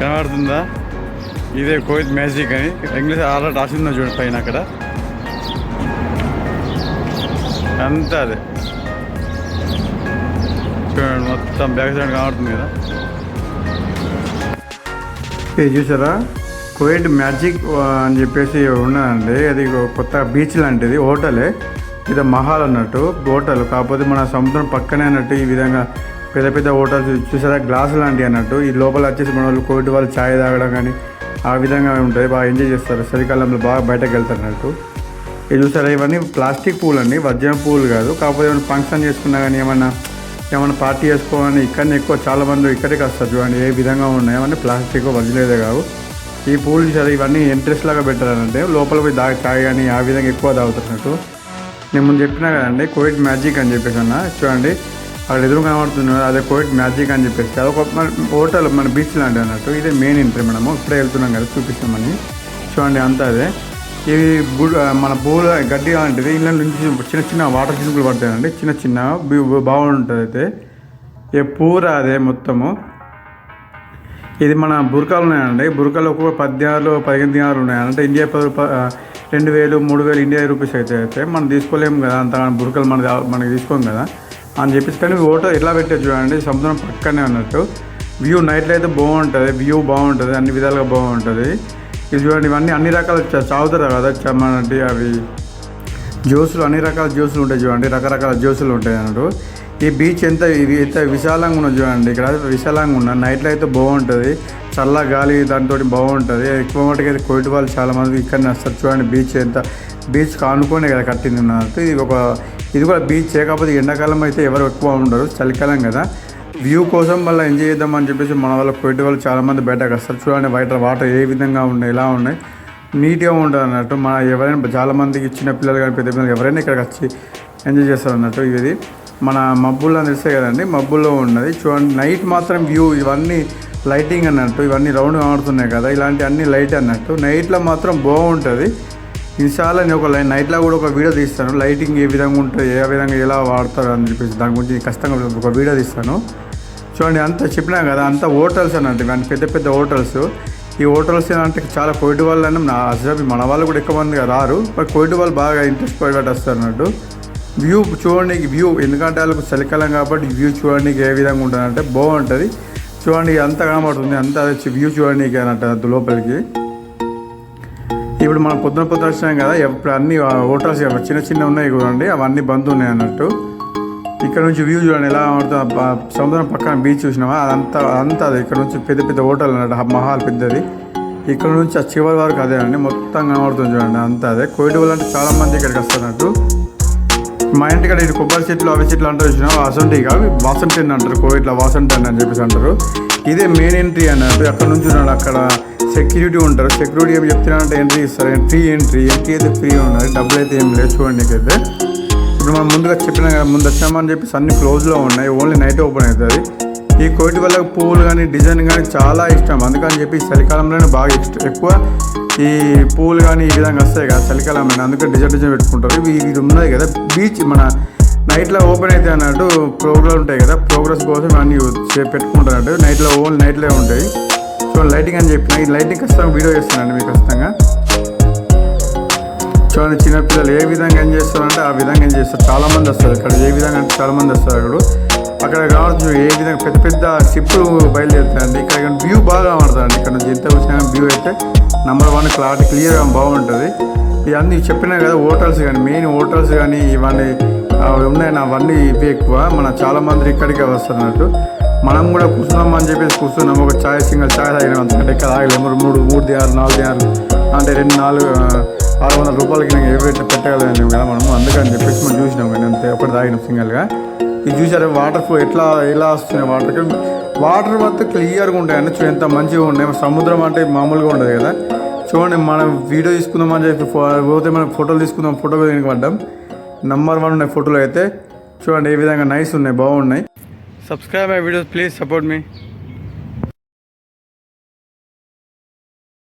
కనబడుతుందా? ఇదే కోవిత్ మ్యాజిక్ అని. ఇంగ్లీష్ ఆల్రెడీ రాసిందా చూడండి పైన అక్కడ. అంతా అదే. చూడండి మొత్తం బ్యాక్ సైడ్ కనబడుతుంది కదా. ఇది చూసారా? కోయిట్ మ్యాజిక్ అని చెప్పేసి ఉన్నదండి. అది కొత్త బీచ్ లాంటిది హోటలే. ఇది మహాల్ అన్నట్టు హోటల్. కాకపోతే మన సముద్రం పక్కనే అన్నట్టు ఈ విధంగా పెద్ద పెద్ద హోటల్స్ చూసారా? గ్లాస్ లాంటివి అన్నట్టు. ఈ లోపల వచ్చేసి మన వాళ్ళు కోవిడ్ వాళ్ళు ఛాయ్ తాగడం కానీ ఆ విధంగా ఉంటుంది. బాగా ఎంజాయ్ చేస్తారు. చలికాలంలో బాగా బయటకు వెళ్తారు అన్నట్టు. ఇది చూసారా? ఇవన్నీ ప్లాస్టిక్ పూలు అండి. వజ్రం పూలు కాదు. కాకపోతే ఏమైనా ఫంక్షన్ చేసుకున్నా కానీ ఏమన్నా ఏమైనా పార్టీ చేసుకోవాలని ఇక్కడనే ఎక్కువ చాలా మంది ఇక్కడికి వస్తారు చూడండి. ఏ విధంగా ఉన్నాయి? ఏమన్నా ప్లాస్టిక్ వదిలేదే కావు. ఈ పూలు చూసారా? ఇవన్నీ ఇంట్రెస్ట్ లాగా పెట్టారంటే లోపల పోయి దాగి తాగి కానీ ఆ విధంగా ఎక్కువ తాగుతున్నట్టు నేను ముందు చెప్పినా కదండి కోవిడ్ మ్యాజిక్ అని చెప్పేసి అన్న. చూడండి. అక్కడ ఎదురు కనబడుతుంది అదే కోవిడ్ మ్యాజిక్ అని చెప్పేసి. అదొక మన హోటల్ మన బీచ్ లాంటిది అన్నట్టు. ఇదే మెయిన్ ఎంట్రీ మనము ఇప్పుడే వెళ్తున్నాం కదా చూపిస్తామని. చూడండి అంతా అదే. ఇవి గుడ్ మన పూల గడ్డి లాంటిది. ఇళ్ళ నుంచి చిన్న చిన్న వాటర్ చినుకులు పడతాయండి. చిన్న చిన్న బాగుంటుంది అయితే. ఏ పూర అదే మొత్తము. ఇది మన బురకాలు ఉన్నాయండి. బురకాలు ఒక్కొక్క పద్యాలు పదిహేను దినాలు ఉన్నాయి. అంటే ఇండియా పది రెండు వేలు మూడు వేలు ఇండియా రూపీస్ అయితే అయితే మనం తీసుకోలేము కదా. అంత బురకలు మన మనకి తీసుకోం కదా. అని చెప్పేసి కానీ ఓటర్ ఎట్లా పెట్టారు చూడండి సముద్రం పక్కనే ఉన్నట్టు. వ్యూ నైట్లో అయితే బాగుంటుంది వ్యూ బాగుంటుంది అన్ని విధాలుగా బాగుంటుంది. ఇది చూడండి ఇవన్నీ అన్ని రకాల చావుతారు కదా చ- అవి. జ్యూసులు అన్ని రకాల జ్యూసులు ఉంటాయి చూడండి రకరకాల జ్యూసులు ఉంటాయి అన్నట్టు. ఈ బీచ్ ఎంత ఇది ఎంత విశాలంగా ఉన్నది చూడండి ఇక్కడ విశాలంగా ఉన్న నైట్లో అయితే బాగుంటుంది. చల్ల గాలి దాంతో బాగుంటుంది. ఎక్కువ మటుకు అయితే కోయిట్ వాళ్ళు చాలా మంది ఇక్కడ వస్తారు చూడండి బీచ్ ఎంత. బీచ్ కానుకోనే కదా కట్టింది ఉన్నట్టు ఇది ఒక ఇది కూడా బీచ్ కాకపోతే ఎండాకాలం అయితే ఎవరు ఎక్కువ ఉండరు చలికాలం కదా. వ్యూ కోసం మళ్ళీ ఎంజాయ్ చేద్దామని చెప్పేసి మన వాళ్ళ పోయిన వాళ్ళు చాలా మంది బయటకు వస్తారు. చూడండి బయట వాటర్ ఏ విధంగా ఉన్నాయి ఎలా ఉన్నాయి నీట్గా ఉంటుంది అన్నట్టు మన ఎవరైనా చాలా మందికి చిన్న పిల్లలు కానీ పెద్ద పిల్లలు ఎవరైనా ఇక్కడికి వచ్చి ఎంజాయ్ చేస్తారు అన్నట్టు ఇది. మన మబ్బుల్లో తెలిసే కదండి మబ్బుల్లో ఉన్నది. చూడండి నైట్ మాత్రం వ్యూ ఇవన్నీ లైటింగ్ అన్నట్టు ఇవన్నీ రౌండ్ కనబడుతున్నాయి కదా. ఇలాంటి అన్ని లైట్ అన్నట్టు. నైట్లో మాత్రం బాగుంటుంది. ఇన్షాల్లా నేను ఒక లైన్ నైట్లో కూడా ఒక వీడియో తీస్తాను. లైటింగ్ ఏ విధంగా ఉంటుంది ఏ విధంగా ఎలా వాడతారు అని చెప్పేసి దాని గురించి ఖచ్చితంగా ఒక వీడియో తీస్తాను. చూడండి అంత చెప్పినా కదా అంత హోటల్స్ అన్నట్టు ఇవన్నీ పెద్ద పెద్ద హోటల్స్. ఈ హోటల్స్ ఏంటంటే చాలా కోవిడ్ వాళ్ళు నా అసలు మన వాళ్ళు కూడా ఎక్కువ మంది రారు. బట్ కోవిడ్ వాళ్ళు బాగా ఇంట్రెస్ట్ పడి వస్తారు అన్నట్టు. వ్యూ చూడండి వ్యూ ఎందుకంటే వాళ్ళకు చలికాలం కాబట్టి వ్యూ చూడండి ఏ విధంగా ఉంటుంది అంటే బాగుంటుంది. చూడండి అంత కనబడుతుంది అంత వ్యూ చూడండి అన్నట్టు లోపలికి. ఇప్పుడు మనం పొద్దున పొద్దున వచ్చినాం కదా ఇప్పుడు అన్ని హోటల్స్ చిన్న చిన్న ఉన్నాయి చూడండి అవన్నీ బంద్ ఉన్నాయి అన్నట్టు. ఇక్కడ నుంచి వ్యూ చూడండి ఎలా కనబడుతుంది సముద్రం పక్కన బీచ్ చూసినామా అదంతా అదంతా అది ఇక్కడ నుంచి పెద్ద పెద్ద హోటల్ అన్నట్టు మహాల్ పెద్దది. ఇక్కడ నుంచి ఆ చివరి వరకు అదే అండి మొత్తం కనబడుతుంది చూడండి అంతా అదే. కోయిట్ అంటే చాలా మంది ఇక్కడికి వస్తున్నట్టు మా ఇంటికాడ ఇది కొబ్బరి చెట్లు అవి చెట్లు అంటారు చూసినా వాసంటి కావి వాసంటి అంటారు కోవిడ్లో వాసంటి అని చెప్పేసి అంటారు. ఇదే మెయిన్ ఎంట్రీ అన్నట్టు అక్కడ నుంచి ఉన్నాడు అక్కడ సెక్యూరిటీ ఉంటారు. సెక్యూరిటీ ఏమి చెప్తున్నారంటే ఎంట్రీ ఇస్తారు. ఫ్రీ ఎంట్రీ ఎంట్రీ అయితే ఫ్రీ ఉన్నది. డబ్బులు అయితే ఏం లేదు. చూడండి అయితే ఇప్పుడు మనం ముందుగా చెప్పిన కదా ముందు వచ్చామని చెప్పేసి అన్ని క్లోజ్లో ఉన్నాయి. ఓన్లీ నైట్ ఓపెన్ అవుతుంది. ఈ కోటి వల్ల పువ్వులు కానీ డిజైన్ కానీ చాలా ఇష్టం. అందుకని చెప్పి చలికాలంలోనే బాగా ఇష్టం ఎక్కువ ఈ పువ్వులు కానీ ఈ విధంగా వస్తాయి కదా చలికాలంలో అందుకని డిజైన్ డిజైన్ పెట్టుకుంటారు. ఇది ఉన్నది కదా. బీచ్ మన నైట్లో ఓపెన్ అయితే అన్నట్టు ప్రోగ్రామ్ ఉంటాయి కదా. ప్రోగ్రెస్ కోసం అన్ని చే- పెట్టుకుంటారు నైట్లో ఓన్లీ నైట్లో ఉంటాయి. సో లైటింగ్ అని చెప్పిన ఈ లైటింగ్ ఖచ్చితంగా వీడియో చేస్తానండి మీకు ఖచ్చితంగా. చూడండి చిన్నపిల్లలు ఏ విధంగా ఏం చేస్తారంటే ఆ విధంగా ఏం చేస్తారు. చాలా మంది వస్తారు ఇక్కడ ఏ విధంగా అంటే చాలామంది వస్తారు అక్కడ. అక్కడ కావచ్చు ఏ విధంగా పెద్ద పెద్ద షిప్లు బయలుదేరుతాయండి. ఇక్కడ వ్యూ బాగా కనబడుతుందండి ఇక్కడ నుంచి ఎంత వచ్చినా వ్యూ అయితే నెంబర్ వన్ క్లారిటీ క్లియర్గా బాగుంటుంది. ఇవన్నీ చెప్పినా కదా హోటల్స్ కానీ మెయిన్ హోటల్స్ కానీ ఇవన్నీ అవి ఉన్నాయి అవన్నీ ఇవి ఎక్కువ. మన చాలా మంది ఇక్కడికే వస్తున్నట్టు మనం కూడా కూర్చున్నాం అని చెప్పేసి కూర్చున్నాం. ఒక ఛాయ్ సింగల్ ఛాయ్ తాగినాం అంతకంటే ఇక్కడ తాగలేము మూడు మూడు దిగారు నాలుగు దిగారు అంటే రెండు నాలుగు ఆరు వందల రూపాయలకి నేను ఏ పెట్టగలం కదా మనము. అందుకని చెప్పేసి మనం చూసినాం కానీ అంతే ఒకటి తాగినాం సింగల్గా. ఇది చూసారు? వాటర్ ఫ్లో ఎట్లా ఎలా వస్తున్నాయి వాటర్? వాటర్ మొత్తం క్లియర్గా ఉంటాయండి చూ ఎంత మంచిగా ఉన్నాయి. సముద్రం అంటే మామూలుగా ఉండదు కదా. చూడండి మనం వీడియో తీసుకుందామని చెప్పి పోతే మనం ఫోటోలు తీసుకుందాం. ఫోటో దీనికి పడ్డాం? నెంబర్ వన్ ఉన్నాయి ఫోటోలు అయితే. చూడండి ఏ విధంగా నైస్ ఉన్నాయి బాగున్నాయి. Subscribe my videos please support me